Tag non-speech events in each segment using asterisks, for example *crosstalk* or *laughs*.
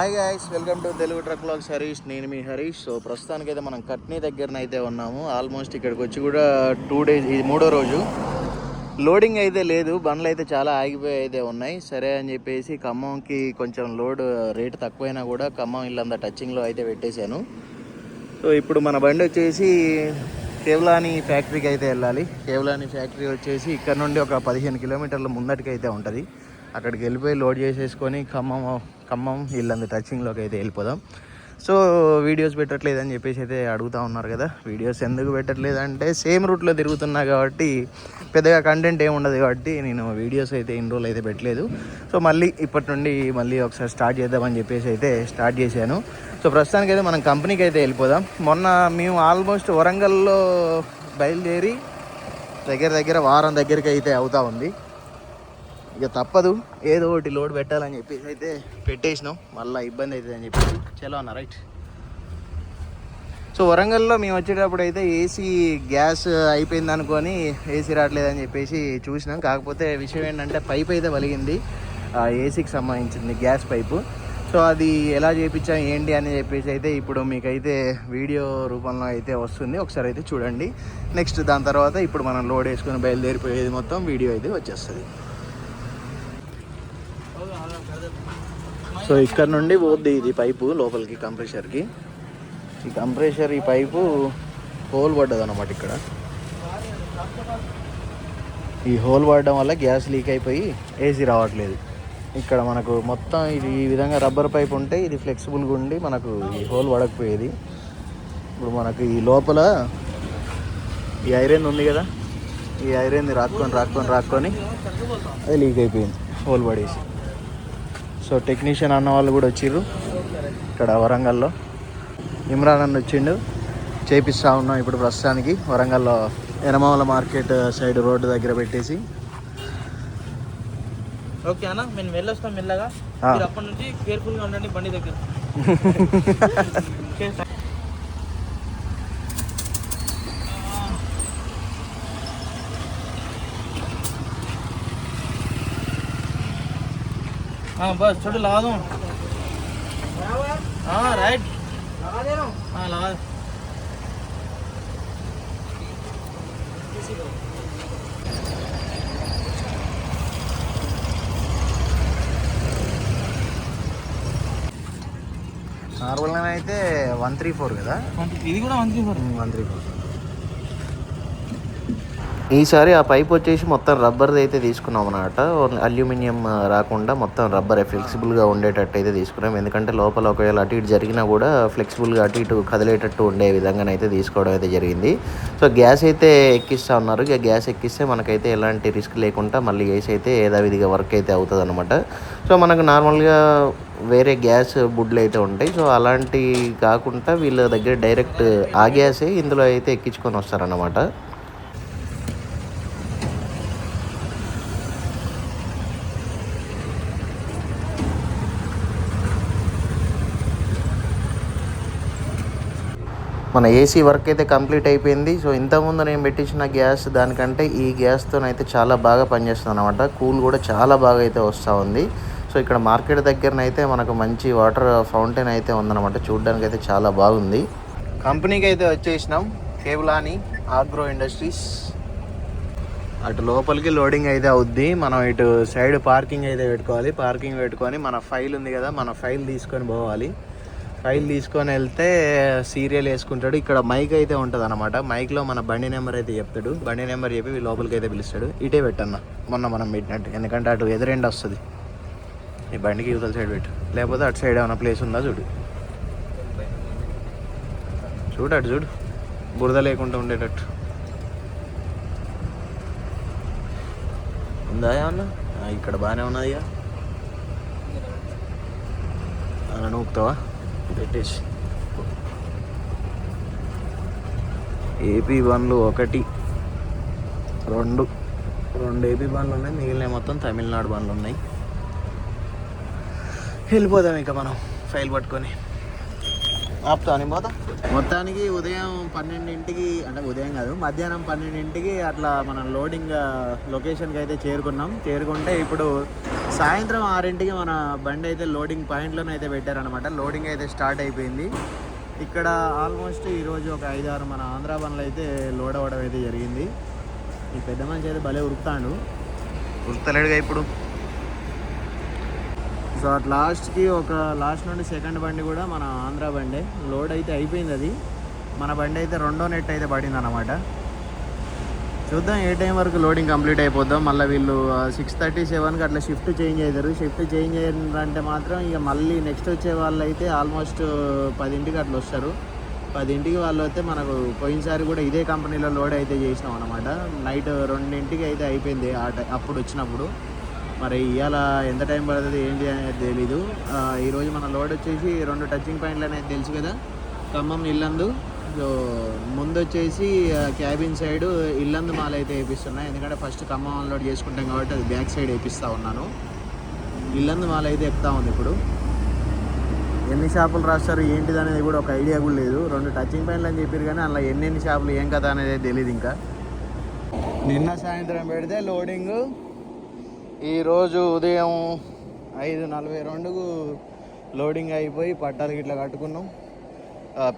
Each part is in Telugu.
Hi guys welcome to Telugu truck blogs Harish నేను మీ హరీష్ సో ప్రస్తుతానికైతే మనం కట్నీ దగ్గరన అయితే ఉన్నాము. ఆల్మోస్ట్ ఇక్కడికి వచ్చి కూడా టూ డేస్ ఇది మూడో రోజు. లోడింగ్ అయితే లేదు. బండ్లు అయితే చాలా ఆగిపోయి అయితే ఉన్నాయి. సరే అని చెప్పేసి ఖమ్మంకి కొంచెం లోడ్ రేట్ తక్కువైనా కూడా ఖమ్మం ఇల్లంతా టచింగ్లో అయితే పెట్టేశాను. సో ఇప్పుడు మన బండి వచ్చేసి కేవలాని ఫ్యాక్టరీకి అయితే వెళ్ళాలి. కేవలాని ఫ్యాక్టరీ వచ్చేసి ఇక్కడ నుండి ఒక పదిహేను కిలోమీటర్ల ముందటికి అయితే ఉంటుంది. అక్కడికి వెళ్ళిపోయి లోడ్ చేసేసుకొని ఖమ్మం ఖమ్మం వీళ్ళంది టచింగ్లోకి అయితే వెళ్ళిపోదాం. సో వీడియోస్ పెట్టట్లేదు అని చెప్పేసి అయితే అడుగుతూ ఉన్నారు కదా. వీడియోస్ ఎందుకు పెట్టట్లేదు అంటే సేమ్ రూట్లో తిరుగుతున్నా కాబట్టి పెద్దగా కంటెంట్ ఏమి ఉండదు కాబట్టి నేను వీడియోస్ అయితే ఇన్ని రోజులు అయితే పెట్టలేదు. సో మళ్ళీ ఇప్పటి నుండి మళ్ళీ ఒకసారి స్టార్ట్ చేద్దామని చెప్పేసి అయితే స్టార్ట్ చేశాను. సో ప్రస్తుతానికి అయితే మనం కంపెనీకి అయితే వెళ్ళిపోదాం. మొన్న మేము ఆల్మోస్ట్ వరంగల్లో బయలుదేరి దగ్గర దగ్గర వారం దగ్గరికి అయితే అవుతా ఉంది. ఇక తప్పదు. ఏదో ఒకటి లోడ్ పెట్టాలని చెప్పేసి అయితే పెట్టేసినాం. మళ్ళీ ఇబ్బంది అవుతుంది అని చెప్పేసి. చలో అన్న రైట్. సో వరంగల్లో మేము వచ్చేటప్పుడు అయితే ఏసీ గ్యాస్ అయిపోయింది అనుకొని ఏసీ రావట్లేదని చెప్పేసి చూసినాం. కాకపోతే విషయం ఏంటంటే పైప్ అయితే వలిగింది. ఏసీకి సంబంధించింది గ్యాస్ పైపు. సో అది ఎలా చేయించాం ఏంటి అని చెప్పేసి అయితే ఇప్పుడు మీకైతే వీడియో రూపంలో అయితే వస్తుంది. ఒకసారి అయితే చూడండి. నెక్స్ట్ దాని తర్వాత ఇప్పుడు మనం లోడ్ వేసుకొని బయలుదేరిపోయేది మొత్తం వీడియో అయితే వచ్చేస్తుంది. సో ఇక్కడ నుండి పోద్ది ఇది పైపు లోపలికి కంప్రెషర్కి. ఈ కంప్రెషర్ ఈ పైపు హోల్ పడ్డది అనమాట ఇక్కడ. ఈ హోల్ పడడం వల్ల గ్యాస్ లీక్ అయిపోయి ఏసీ రావట్లేదు. ఇక్కడ మనకు మొత్తం ఇది ఈ విధంగా రబ్బర్ పైప్ ఉంటే ఇది ఫ్లెక్సిబుల్గా ఉండి మనకు ఈ హోల్ పడకపోయేది. ఇప్పుడు మనకు ఈ లోపల ఈ ఐరన్ ఉంది కదా ఈ ఐరన్ రాక్కొని రాక్కొని రాక్కొని అది లీక్ అయిపోయింది హోల్ పడేసి. సో టెక్నీషియన్ అన్న వాళ్ళు కూడా వచ్చిర్రు. ఇక్కడ వరంగల్లో. ఇమ్రాన్ అన్న వచ్చిండు. చేపిస్తా ఉన్నాం ఇప్పుడు ప్రస్తుతానికి. వరంగల్లో ఎనమాల మార్కెట్ సైడ్ రోడ్డు దగ్గర పెట్టేసి. ఓకే అన్న మేము వెళ్ళొస్తాం మెల్లగా. అప్పటి నుంచి కేర్ఫుల్గా ఉండండి బండి దగ్గర. *laughs* हाँ बस छोटे लगा दूँ हाँ राइट हाँ लगा दे। నార్మల్గా అయితే వన్ త్రీ ఫోర్ కదా ఇది కూడా మంచి సార్ వన్ త్రీ ఫోర్ ఈసారి ఆ పైప్ వచ్చేసి మొత్తం రబ్బర్ది అయితే తీసుకున్నాం అనమాట అల్యూమినియం రాకుండా మొత్తం రబ్బరే ఫ్లెక్సిబుల్గా ఉండేటట్టు అయితే తీసుకున్నాం. ఎందుకంటే లోపల ఒకవేళ అటు ఇటు జరిగినా కూడా ఫ్లెక్సిబుల్గా అటు ఇటు కదిలేటట్టు ఉండే విధంగానైతే తీసుకోవడం అయితే జరిగింది. సో గ్యాస్ అయితే ఎక్కిస్తా ఉన్నారు. ఇక గ్యాస్ ఎక్కిస్తే మనకైతే ఎలాంటి రిస్క్ లేకుండా మళ్ళీ వేసి అయితే యథావిధిగా వర్క్ అయితే అవుతుంది అనమాట సో మనకు నార్మల్గా వేరే గ్యాస్ బుడ్లు అయితే ఉంటాయి. సో అలాంటి కాకుండా వీళ్ళ దగ్గర డైరెక్ట్ ఆ గ్యాసే ఇందులో అయితే ఎక్కించుకొని వస్తారన్నమాట. మన ఏసీ వర్క్ అయితే కంప్లీట్ అయిపోయింది. సో ఇంతకుముందు నేను పెట్టించిన గ్యాస్ దానికంటే ఈ గ్యాస్తోనైతే చాలా బాగా పనిచేస్తుంది అనమాట కూల్ కూడా చాలా బాగా అయితే వస్తూ ఉంది. సో ఇక్కడ మార్కెట్ దగ్గరనైతే మనకు మంచి వాటర్ ఫౌంటైన్ అయితే ఉందన్నమాట. చూడడానికి అయితే చాలా బాగుంది. కంపెనీకి అయితే వచ్చేసినాం. కేబులాని ఆగ్రో ఇండస్ట్రీస్ అటు లోపలికి లోడింగ్ అయితే అవుద్ది. మనం ఇటు సైడ్ పార్కింగ్ అయితే పెట్టుకోవాలి. పార్కింగ్ పెట్టుకొని మన ఫైల్ ఉంది కదా మన ఫైల్ తీసుకొని పోవాలి. ఫైల్ తీసుకొని వెళ్తే సీరియల్ వేసుకుంటాడు. ఇక్కడ మైక్ అయితే ఉంటుంది అనమాట మైక్లో మన బండి నెంబర్ అయితే చెప్తాడు. బండి నెంబర్ చెప్పి లోపలికి అయితే పిలుస్తాడు. ఇటే పెట్టన్న. మొన్న మనం పెట్టినట్టు. ఎందుకంటే అటు ఎదురెండ్ వస్తుంది. ఈ బండికి యువతల సైడ్ పెట్టు. లేకపోతే అటు సైడ్ ఏమైనా ప్లేస్ ఉందా చూడు. చూడు అటు చూడు. బురద లేకుండా ఉండేటట్టు. ఉందా ఏమన్నా? ఇక్కడ బాగానే ఉన్నది ఇక అలా నూపుతావా పెట్టేసి. ఏపీ బండ్లు ఒకటి రెండు రెండు ఏపీ బండ్లు ఉన్నాయి మిగిలిన మొత్తం తమిళనాడు బండ్లు ఉన్నాయి. వెళ్ళిపోదాం ఇక మనం ఫైల్ పట్టుకొని. ఆపుతా అని పోతా? మొత్తానికి ఉదయం పన్నెండింటికి అంటే ఉదయం కాదు మధ్యాహ్నం పన్నెండింటికి అట్లా మనం లోడింగ్ లొకేషన్కి అయితే చేరుకున్నాం. చేరుకుంటే ఇప్పుడు సాయంత్రం ఆరింటికి మన బండి అయితే లోడింగ్ పాయింట్లోనే అయితే పెట్టారనమాట లోడింగ్ అయితే స్టార్ట్ అయిపోయింది. ఇక్కడ ఆల్మోస్ట్ ఈరోజు ఒక ఐదు ఆరు మన ఆంధ్ర బండ్లు అయితే లోడ్ అవ్వడం అయితే జరిగింది. ఈ పెద్ద మనిషి అయితే భలే ఉరుకుతాడు. ఉరుకుతలేడుగా ఇప్పుడు. సో అట్ లాస్ట్కి ఒక లాస్ట్ నుండి సెకండ్ బండి కూడా మన ఆంధ్ర బండి. లోడ్ అయితే అయిపోయింది అది. మన బండి అయితే రెండో నెట్ అయితే పడింది అనమాట చూద్దాం ఏ టైం వరకు లోడింగ్ కంప్లీట్ అయిపోద్దాం. మళ్ళీ వీళ్ళు సిక్స్ థర్టీ సెవెన్కి అట్లా షిఫ్ట్ చేంజ్ అవుతారు షిఫ్ట్ చేంజ్ అయ్యారంటే మాత్రం ఇక మళ్ళీ నెక్స్ట్ వచ్చే వాళ్ళు అయితే ఆల్మోస్ట్ పదింటికి అట్లా వస్తారు. పదింటికి వాళ్ళు అయితే మనకు పోయినసారి కూడా ఇదే కంపెనీలో లోడ్ అయితే చేసినాం అనమాట నైట్ రెండింటికి అయితే అయిపోయింది ఆ టై అప్పుడు వచ్చినప్పుడు. మరి ఇవాళ ఎంత టైం పడుతుంది ఏంటి అనేది తెలీదు. ఈరోజు మన లోడ్ వచ్చేసి రెండు టచింగ్ పాయింట్లు అనేది తెలుసు కదా. ఖమ్మం ఇల్లందు. సో ముందు వచ్చేసి క్యాబిన్ సైడ్ ఇల్లందు మాల అయితే వేపిస్తున్నా ఎందుకంటే ఫస్ట్ ఖమ్మం అన్లోడ్ చేసుకుంటాం కాబట్టి అది బ్యాక్ సైడ్ వేపిస్తూ ఉన్నాను. ఇల్లందు మాల అయితే ఎక్కుతా ఉంది ఇప్పుడు. ఎన్ని షాపులు రాస్తారు ఏంటిది అనేది కూడా ఒక ఐడియా కూడా లేదు. రెండు టచింగ్ పాయింట్లు అని చెప్పారు కానీ అందులో ఎన్ని ఎన్ని షాపులు ఏం కదా అనేది తెలియదు ఇంకా. నిన్న సాయంత్రం పెడితే లోడింగ్ ఈరోజు ఉదయం ఐదు నలభై రెండుకు లోడింగ్ అయిపోయి పట్టాలు ఇట్లా కట్టుకున్నాం.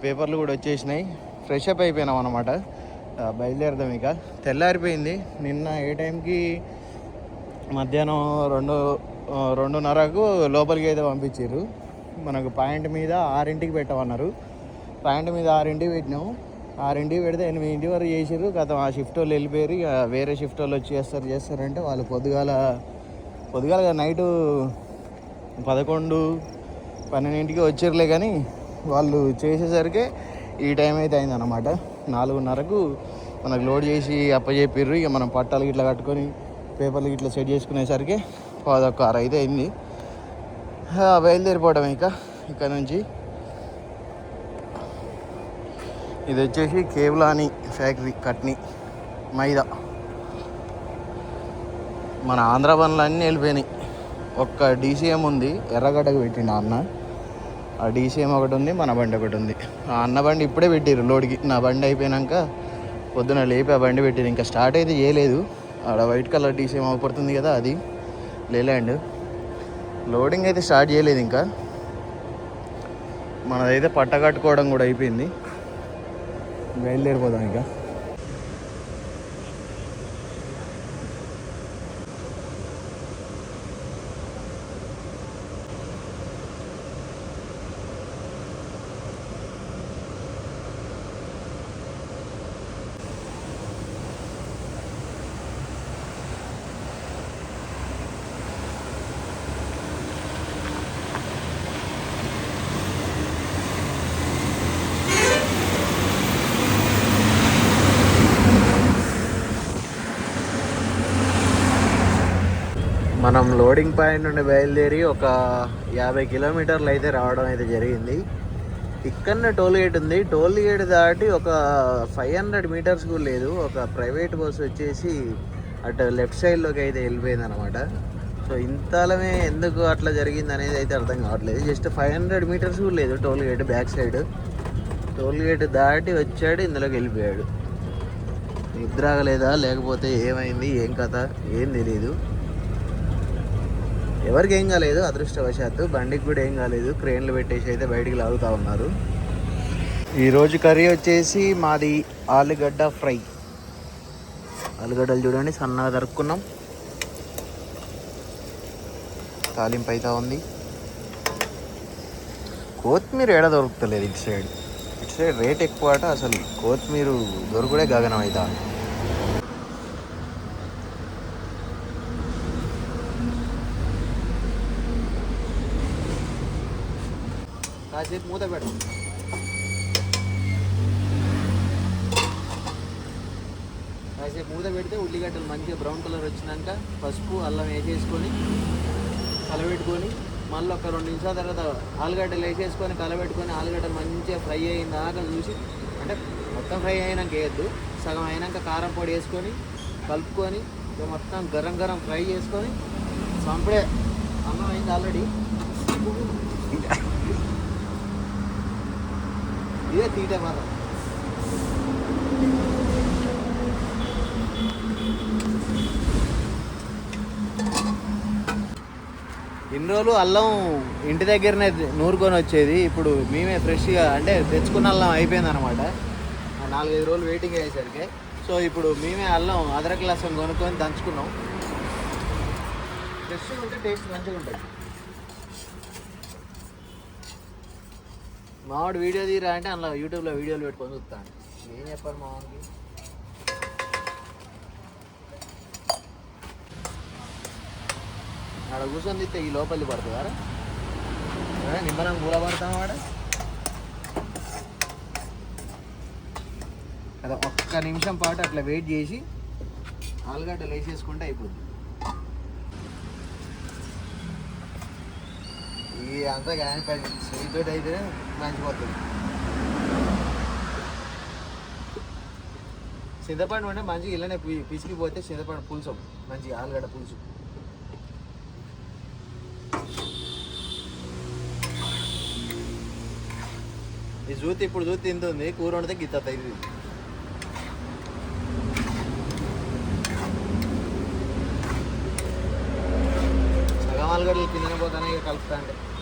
పేపర్లు కూడా వచ్చేసినాయి. ఫ్రెష్ అప్ అయిపోయినాం అనమాట బయలుదేరదాం ఇక. తెల్లారిపోయింది. నిన్న ఏ టైంకి? మధ్యాహ్నం రెండు రెండున్నరకు లోపలికి అయితే పంపించారు మనకు పాయింట్ మీద ఆరింటికి పెట్టమన్నారు. పాయింట్ మీద ఆరింటికి పెట్టినాం. ఆరింటికి పెడితే ఎనిమిదింటి వరకు చేసారు గతం ఆ షిఫ్ట్ వాళ్ళు వెళ్ళిపోయారు. ఇక వేరే షిఫ్ట్ వాళ్ళు వచ్చి చేస్తారు చేస్తారంటే వాళ్ళు పొద్దుగాల పొద్దుగాల నైటు పదకొండు పన్నెండింటికి వచ్చారులే కానీ వాళ్ళు చేసేసరికి ఈ టైం అయితే అయిందన్నమాట. నాలుగున్నరకు మనకు లోడ్ చేసి అప్పచెప్పిర్రు ఇక మనం పట్టాలు ఇట్లా కట్టుకొని పేపర్లు ఇట్లా సెట్ చేసుకునేసరికి పదొక్క ఆరు అయితే అయింది. బయలుదేరిపోవడం ఇంకా ఇక్కడ నుంచి. ఇది వచ్చేసి కేవ్లాని ఫ్యాక్టరీ కట్నీ మైదా. మన ఆంధ్ర బండ్లు అన్నీ వెళ్ళిపోయినాయి. ఒక్క డీసీఎం ఉంది ఎర్రగడ్డకు పెట్టిండు అన్న. ఆ డీసీఎం ఒకటి ఉంది మన బండి ఒకటి ఉంది. ఆ అన్న బండి ఇప్పుడే పెట్టిరు లోడ్కి. నా బండి అయిపోయినాక పొద్దున లేపి ఆ బండి పెట్టిరు ఇంకా స్టార్ట్ అయితే చేయలేదు. ఆడ వైట్ కలర్ డీసీఎం అవపడుతుంది కదా అది. లేలాండ్. లోడింగ్ అయితే స్టార్ట్ చేయలేదు ఇంకా. మనదైతే పట్ట కట్టుకోవడం కూడా అయిపోయింది. బయలుదేరిపోదాం ఇంకా. మనం లోడింగ్ పాయింట్ నుండి బయలుదేరి ఒక యాభై కిలోమీటర్లు అయితే రావడం అయితే జరిగింది. ఇక్కడనే టోల్ గేట్ ఉంది. టోల్ గేట్ దాటి ఒక ఫైవ్ హండ్రెడ్ మీటర్స్ కూడా లేదు. ఒక ప్రైవేట్ బస్సు వచ్చేసి అటు లెఫ్ట్ సైడ్లోకి అయితే వెళ్ళిపోయింది అనమాట సో ఇంతలమే ఎందుకు అట్లా జరిగింది అనేది అయితే అర్థం కావట్లేదు. జస్ట్ ఫైవ్ హండ్రెడ్ మీటర్స్ కూడా లేదు toll gate back side. Toll gate దాటి వచ్చాడు ఇందులోకి వెళ్ళిపోయాడు. నిద్రగలేదా లేకపోతే ఏమైంది? ఏం కథ? ఏం తెలియదు ఎవరికి ఏం కాలేదు అదృష్టవశాత్తు బండికి కూడా ఏం కాలేదు క్రేన్లు పెట్టేసి అయితే బయటికి లాగుతూ ఉన్నారు. ఈరోజు కర్రీ వచ్చేసి మాది ఆలుగడ్డ ఫ్రై. ఆలుగడ్డలు చూడండి సన్నగా తరుక్కున్నాం. తాలింపు అయితే ఉంది. కొత్తిమీర ఏడ దొరుకుతలేదు ఇటు సైడ్. ఇటు సైడ్ రేట్ ఎక్కువ అట అసలు కొత్తిమీర దొరుకుడే గగనం అవుతా కాసేపు మూత పెడదాం కాసేపు మూత పెడితే ఉల్లిగడ్డలు మంచిగా బ్రౌన్ కలర్ వచ్చినాక పసుపు అల్లం వేసేసుకొని కలబెట్టుకొని మళ్ళీ ఒక రెండు నిమిషాల తర్వాత ఆలుగడ్డలు వేసేసుకొని కలబెట్టుకొని ఆలుగడ్డలు మంచిగా ఫ్రై అయిన దాకా చూసి అంటే మొత్తం ఫ్రై అయినాక వేయద్దు. సగం అయినాక కారం పొడి వేసుకొని కలుపుకొని మొత్తం గరం గరం ఫ్రై చేసుకొని సంపడే. అన్నం అయింది ఆల్రెడీ. ఇదే తీట మనం ఇన్ని రోజులు అల్లం ఇంటి దగ్గరనే నూరుకొని వచ్చేది. ఇప్పుడు మేమే ఫ్రెష్గా అంటే తెచ్చుకున్న అల్లం అయిపోయింది అనమాట నాలుగైదు రోజులు వెయిటింగ్ అయ్యేసరికి. సో ఇప్పుడు మేమే అల్లం అదరక లసం కొనుక్కొని దంచుకున్నాం. ఫ్రెష్గా ఉంటే టేస్ట్ మంచిగా ఉంటుంది. మావాడు వీడియో తీరా అంటే అందులో యూట్యూబ్లో వీడియోలు పెట్టుకొని చూస్తాను. ఏం చెప్పాలి మావాడికి ఆడ కూర్చొని తీస్తే ఈ లోపలి పడుతుందా నిమ్మరం కూల పడతాం వాడ కదా ఒక్క నిమిషం పాటు అట్లా వెయిట్ చేసి ఆలుగడ్డలు వేసేసుకుంటే అయిపోతుంది ఈ అంతా కానీ పని స్వీట్ అయితే మంచిపోతుంది. చింతపండు ఉంటే మంచిగా ఇలానే పి- పిసికిపోతే చింతపండు పులుసు. మంచిగా ఆలుగడ్డ పులుసు. ఈ జూతి ఇప్పుడు జూతి తింటుంది కూర వండితే గిత్త ఇది. సగం ఆలుగడ్డలు కిందనే పోతానే కలుపుతా అంటే.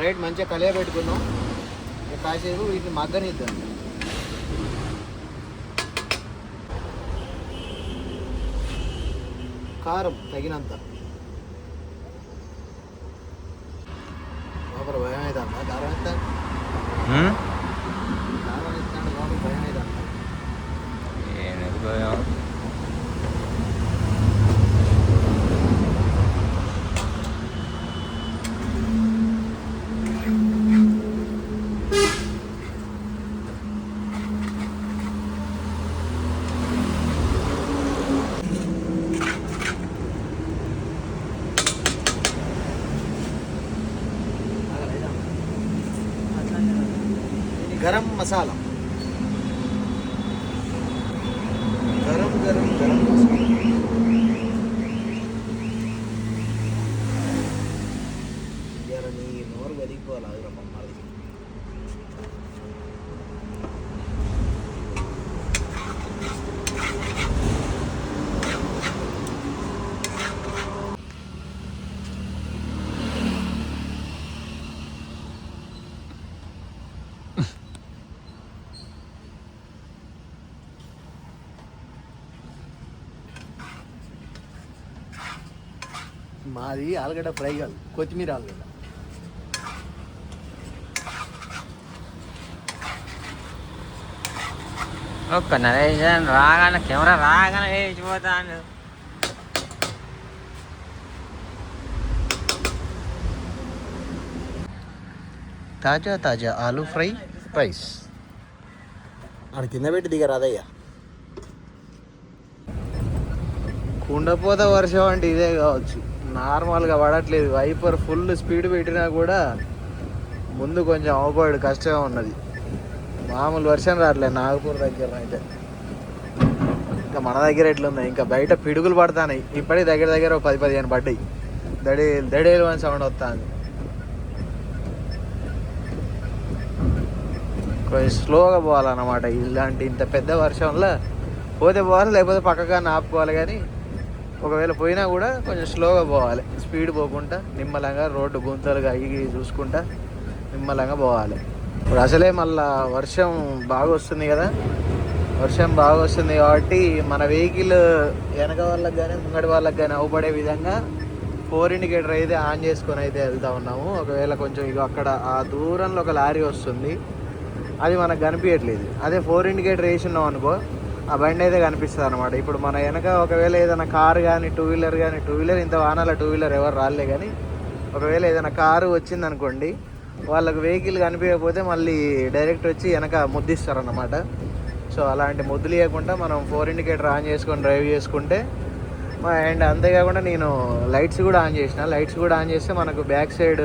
రైట్ మంచిగా కలియ పెట్టుకున్నాం. కాసేపు వీటిని మగ్గనిద్దాం. కారం తగినంత లోపల భయం అవుతుందా కారం ఎంత కారం ఇస్తాడు లోపల భయం అవుతుందా గరం మసాలా గరం గరం గరం మసాలా ఇవాళ నీ నోరు వెదిగిపోవాలి అది మమ్మల్ని మాది ఆలుగడ్డ ఫ్రై కాదు కొత్తిమీర ఆలుగడ్డ. ఒక్క నరేషన్ రాగానే కెమెరా రాగానే వేసిపోతాను తాజా తాజా ఆలు ఫ్రై రైస్. ఆడ కింద పెట్టి దిగరాదయ్యా కుండపోత వర్షం అంటే ఇదే కావచ్చు. నార్మల్గా పడట్లేదు. వైపర్ ఫుల్ స్పీడ్ పెట్టినా కూడా ముందు కొంచెం అవపడు కష్టంగా ఉన్నది. మామూలు వర్షం రావట్లేదు నాగపూర్ దగ్గర అయితే. ఇంకా మన దగ్గర ఎట్లుంది? ఇంకా బయట పిడుగులు పడతాయి ఇప్పటికి దగ్గర దగ్గర ఒక పది పదిహేను పడ్డాయి. దడి దడేలు అని సౌండ్ వస్తుంది. కొంచెం స్లోగా పోవాలన్నమాట. ఇలాంటి ఇంత పెద్ద వర్షంలో పోతే పోవాలి లేకపోతే పక్కగా ఆపుకోవాలి కానీ ఒకవేళ పోయినా కూడా కొంచెం స్లోగా పోవాలి. స్పీడ్ పోకుండా నిమ్మలంగా రోడ్డు గుంతలుగా అయ్యి చూసుకుంటా నిమ్మలంగా పోవాలి. ఇప్పుడు అసలే మళ్ళా వర్షం బాగా వస్తుంది కదా. వర్షం బాగా వస్తుంది కాబట్టి మన వెహికల్ వెనక వాళ్ళకి కానీ ముంగడి వాళ్ళకి కానీ అవ్వబడే విధంగా ఫోర్ ఇండికేటర్ అయితే ఆన్ చేసుకొని అయితే వెళ్తా ఉన్నాము. ఒకవేళ కొంచెం ఇక అక్కడ ఆ దూరంలో ఒక లారీ వస్తుంది. అది మనకు కనిపించట్లేదు అదే ఫోర్ ఇండికేటర్ వేసి ఉన్నాం అనుకో ఆ బండి అయితే కనిపిస్తుంది అనమాట ఇప్పుడు మన వెనక ఒకవేళ ఏదైనా కారు కానీ టూ వీలర్ కానీ టూ వీలర్ ఇంత వానాల టూ వీలర్ ఎవరు రాలే కానీ ఒకవేళ ఏదైనా కారు వచ్చింది అనుకోండి వెహికల్ కనిపించకపోతే మళ్ళీ డైరెక్ట్ వచ్చి వెనక ముద్దిస్తారు అన్నమాట సో అలాంటి ముద్దులు ఇవ్వకుండా మనం ఫోర్ ఇండికేటర్ ఆన్ చేసుకొని డ్రైవ్ చేసుకుంటే అండ్ అంతేకాకుండా నేను లైట్స్ కూడా ఆన్ చేసిన. లైట్స్ కూడా ఆన్ చేస్తే మనకు బ్యాక్ సైడ్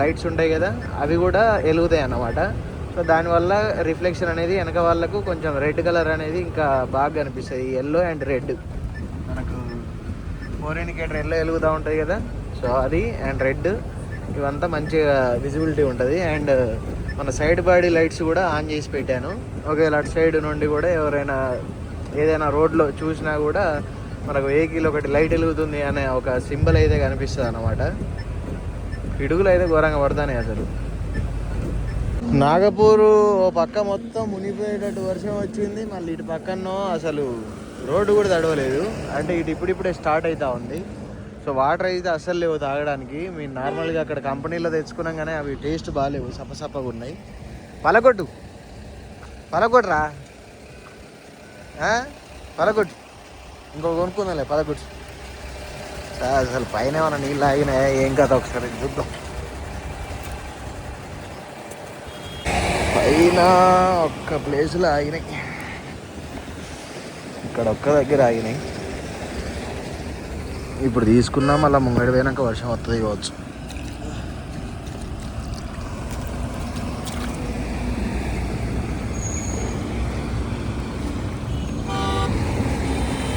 లైట్స్ ఉంటాయి కదా అవి కూడా వెలుగుతాయి అన్నమాట. సో దానివల్ల రిఫ్లెక్షన్ అనేది వెనక వాళ్ళకు కొంచెం రెడ్ కలర్ అనేది ఇంకా బాగా కనిపిస్తుంది. ఎల్లో అండ్ రెడ్ మనకు ఫోర్ ఇండికేటర్ ఎల్లో వెలుగుతూ ఉంటుంది కదా? సో అది అండ్ రెడ్ ఇవంతా మంచిగా విజిబిలిటీ ఉంటుంది. అండ్ మన సైడ్ బాడీ లైట్స్ కూడా ఆన్ చేసి పెట్టాను. ఒకవేళ అటు సైడ్ నుండి కూడా ఎవరైనా ఏదైనా రోడ్లో చూసినా కూడా మనకు వెహికల్ ఒకటి లైట్ వెలుగుతుంది అనే ఒక సింబల్ అయితే కనిపిస్తుంది అన్నమాట పిడుగులు అయితే ఘోరంగా పడతానే అసలు. నాగపూరు ఓ పక్క మొత్తం మునిగిపోయేటట్టు వర్షం వచ్చింది. మళ్ళీ ఇటు పక్కనో అసలు రోడ్డు కూడా తడవలేదు. అంటే ఇటు ఇప్పుడిప్పుడే స్టార్ట్ అవుతా ఉంది. సో వాటర్ అయితే అస్సలు లేవు తాగడానికి. మీరు నార్మల్గా అక్కడ కంపెనీలో తెచ్చుకున్నాం కానీ అవి టేస్ట్ బాగాలేవు సపసపగా ఉన్నాయి. పలకొట్టు పలకొట్టురా పలకొట్టు ఇంకో కొనుక్కుందాంలే పలకొట్టు అసలు పైన ఏమైనా నీళ్ళు ఆగినాయా? ఏం కదా ఒకసారి చూద్దాం. పైన ఒక్క ప్లేస్లో ఆగినాయి. ఇక్కడ ఒక్క దగ్గర ఆగినాయి. ఇప్పుడు తీసుకున్నా మళ్ళీ ముంగడి పోయినాక వర్షం వస్తుంది కావచ్చు.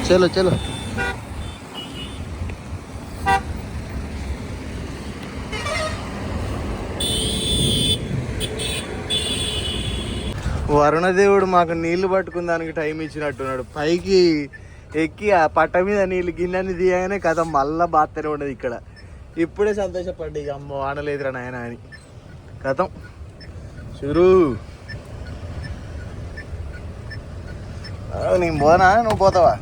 చలో చలో. వరుణదేవుడు మాకు నీళ్ళు పట్టుకుందానికి టైం ఇచ్చినట్టున్నాడు పైకి ఎక్కి ఆ పట్ట మీద నీళ్ళు గిన్నెని తీయగానే కథ మళ్ళా బాత్తనే ఉండదు ఇక్కడ. ఇప్పుడే సంతోషపడ్డా ఇక అమ్మ వాడలేదురా నాయన అని. కథం షురు. నేను పోనా? నువ్వు పోతావా?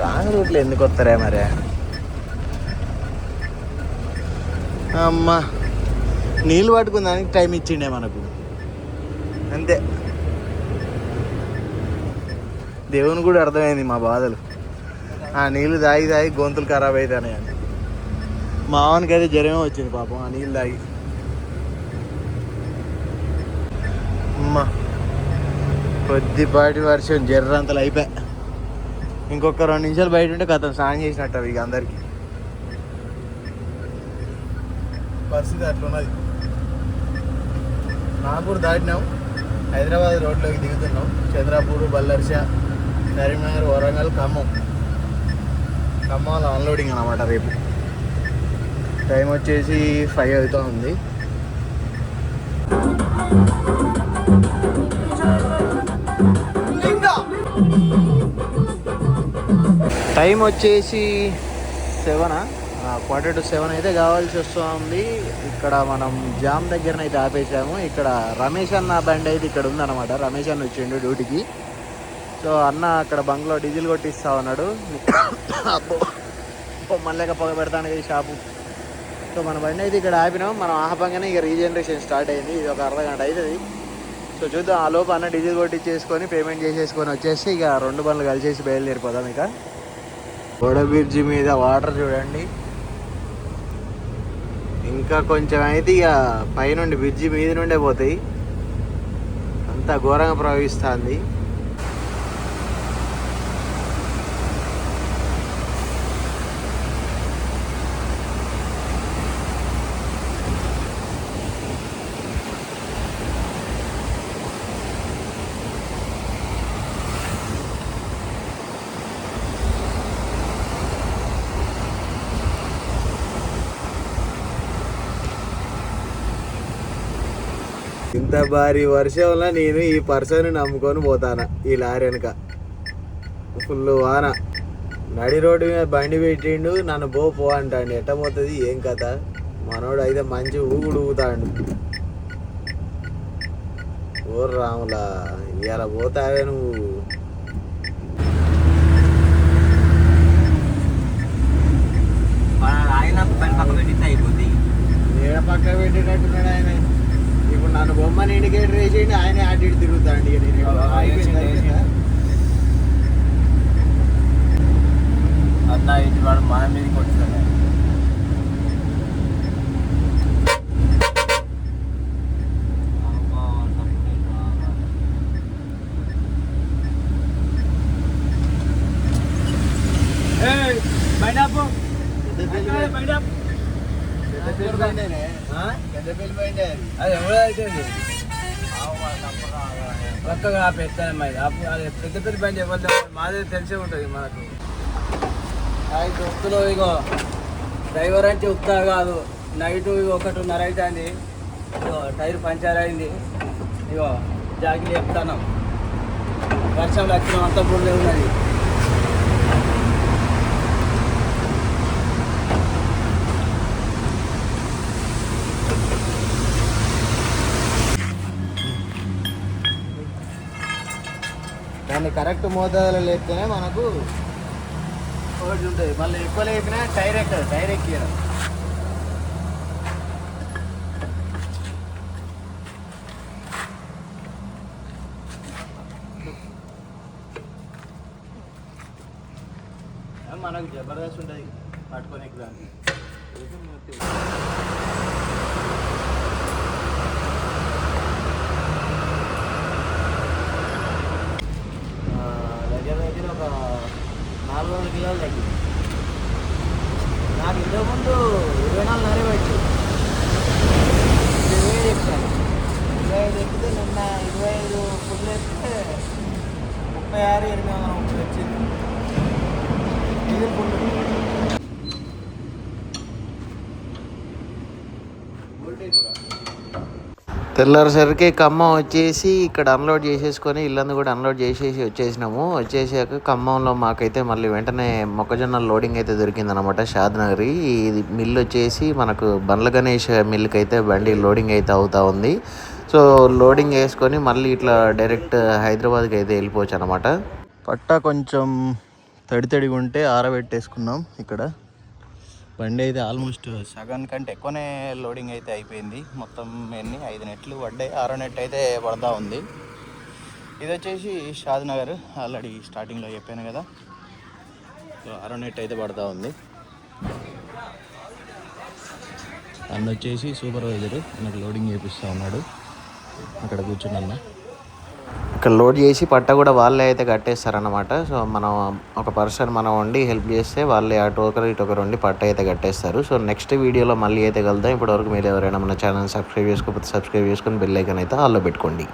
రాంగ్ రూట్లో ఎందుకు వస్తారే మరే? అమ్మా. నీళ్ళు పట్టుకుందానికి టైం ఇచ్చిండే మనకు. అంతే. దేవుని కూడా అర్థమైంది మా బాధలు. ఆ నీళ్ళు తాగి తాగి గొంతులు ఖరాబ్ అవుతున్నాయి అని. మా ఆవనికి అయితే జ్వరమే వచ్చింది పాపం ఆ నీళ్ళు తాగి. అమ్మా. కొద్దిపాటి వర్షం జర్రంతలు అయిపోయా ఇంకొక రెండు నిమిషాలు బయట ఉంటే కథం స్నానం చేసినట్టు ఇక అందరికీ. పరిస్థితి అట్లున్నది నాగూర్ దాటినాం. హైదరాబాద్ రోడ్లోకి దిగుతున్నాం. చంద్రాపూర్ బల్లర్ష కరీంనగర్ వరంగల్ ఖమ్మం. ఖమ్మంలో అన్లోడింగ్ అనమాట రేపు. టైం వచ్చేసి ఫైవ్ అవుతా ఉంది టైం వచ్చేసి సెవెనా క్వార్టర్ టు సెవెన్ అయితే కావాల్సి వస్తుంది. ఇక్కడ మనం జామ్ దగ్గరనైతే ఆపేసాము. ఇక్కడ రమేష్ అన్న బండి అయితే ఇక్కడ ఉందన్నమాట. రమేష్ అన్న వచ్చిండు డ్యూటీకి. సో అన్న అక్కడ బంగ్లో డీజిల్ కొట్టిస్తా ఉన్నాడు. అబ్బో. మళ్ళీ పొగ పెడతాను ఈ షాపు. సో మన బండి అయితే ఇక్కడ ఆపినాం. మనం ఆపంగానే ఇక రీజనరేషన్ స్టార్ట్ అయింది. ఇది ఒక అర్ధగంట అవుతుంది సో చూద్దాం ఆ లోపు అన్న డీజిల్ కొట్టించేసుకొని పేమెంట్ చేసేసుకొని వచ్చేసి ఇక రెండు బండ్లు కలిసేసి బయలుదేరిపోదాం ఇక. గోడ బ్రిడ్జి మీద వాటర్ చూడండి. ఇంకా కొంచెం అయితే ఇక పైనుండి బ్రిడ్జి మీద నుండే పోతాయి. అంతా ఘోరంగా ప్రవహిస్తుంది. ఇంత భారీ వర్షంలో నేను ఈ పర్సన్ నమ్ముకొని పోతాను ఈ లారీ వెనక. ఫుల్ వాన. నడి రోడ్డు మీద బండి పెట్టిండు నన్ను పో పో అంటాడు. ఎట్ట పోతుంది ఏం కథ? మనోడు అయితే మంచి ఊగుడు ఊగుతాడు. ఓ రాములా ఇవాళ పోతావే నువ్వు. ఆగిన పని పక్క పెట్టేటట్టున్నాడు ఆయన. నన్ను బొమ్మని ఇండికేటర్ వేసేయండి ఆయన అటు ఇటు తిరుగుతాడు ఇక నేను ఇక్కడ వేసిండు, వేసిండు. అన్న ఇటు వాడు మన మీదకి వస్తుంది ఏయ్! అది ఎవడో అయితే పక్కగా పెద్ద అది పెద్ద పెద్ద బండి ఎవరు మాదే తెలిసే ఉంటుంది మనకు. అది దోస్తులు ఇగో డ్రైవర్ అంటే ఉత్తా కాదు నైట్ ఒకటిన్నర అవుతుంది ఇగో టైర్ పంచర్ అయింది. ఇగో జాకిలు చెప్తాను వర్షంలో వచ్చిన అంత బుర్రలే ఉన్నది. దాన్ని కరెక్ట్ మోతాదులో లేపితేనే మనకు ఒకటి ఉంటుంది. మళ్ళీ ఎక్కువ లేపినా టైర్ ఎక్కదు టైర్ ఎక్కియడం మనకు జబర్దస్త్ ఉంటుంది పట్టుకొని దాన్ని ఆ, దగ్గర దగ్గర ఒక నాలుగు వందల కిలోలు తగ్గింది నాకు ఇంతకుముందు ఇరవై నాలుగున్నర పెట్టు ఇరవై ఐదు ఎక్కాను ఇరవై ఐదు ఎక్కితే నిన్న ఇరవై ఐదు ఫుల్ ఎక్కితే ముప్పై ఆరు ఎనిమిది వందల ముప్పై వచ్చింది. ఇది ఫుల్. ఖమ్మం వచ్చేసి ఇక్కడ అన్లోడ్ చేసేసుకొని ఇల్లందు కూడా అన్లోడ్ చేసేసి వచ్చేసినాము. వచ్చేసాక ఖమ్మంలో మాకైతే మళ్ళీ వెంటనే మొక్కజొన్న లోడింగ్ అయితే దొరికిందనమాట షాద్ ఇది మిల్ వచ్చేసి మనకు బండ్ల గణేష్ మిల్కి అయితే బండి లోడింగ్ అయితే అవుతా ఉంది. సో లోడింగ్ వేసుకొని మళ్ళీ ఇట్లా డైరెక్ట్ హైదరాబాద్కి అయితే వెళ్ళిపోవచ్చు అనమాట పట్ట కొంచెం తడి తడిగా ఉంటే ఆరబెట్టేసుకున్నాం ఇక్కడ. బండి అయితే ఆల్మోస్ట్ సగం కంటే ఎక్కువనే లోడింగ్ అయితే అయిపోయింది. మొత్తం ఎన్ని? ఐదు నెట్లు పడ్డాయి. ఆరో నెట్ అయితే పడతా ఉంది. ఇది వచ్చేసి షాద్ నగర్. ఆల్రెడీ స్టార్టింగ్లో చెప్పాను కదా. సో ఆరో నెట్ అయితే పడతా ఉంది. అన్న వచ్చేసి సూపర్వైజర్ నాకు లోడింగ్ చేపిస్తూ ఉన్నాడు. అక్కడ కూర్చున్నా ఇక్కడ లోడ్ చేసి పట్ట కూడా వాళ్ళే అయితే కట్టేస్తారనమాట సో మనం ఒక పర్సన్ మనం వండి హెల్ప్ చేస్తే వాళ్ళే అటు ఒకరు ఇటు ఒకరు వండి పట్ట అయితే కట్టేస్తారు. సో నెక్స్ట్ వీడియోలో మళ్ళీ అయితే కలుద్దాం. ఇప్పటివరకు మీరు ఎవరైనా మన ఛానల్ సబ్స్క్రైబ్ చేసుకోకపోతే సబ్స్క్రైబ్ చేసుకొని బెల్ ఐకాన్ అయితే ఆల్లో పెట్టుకోండి.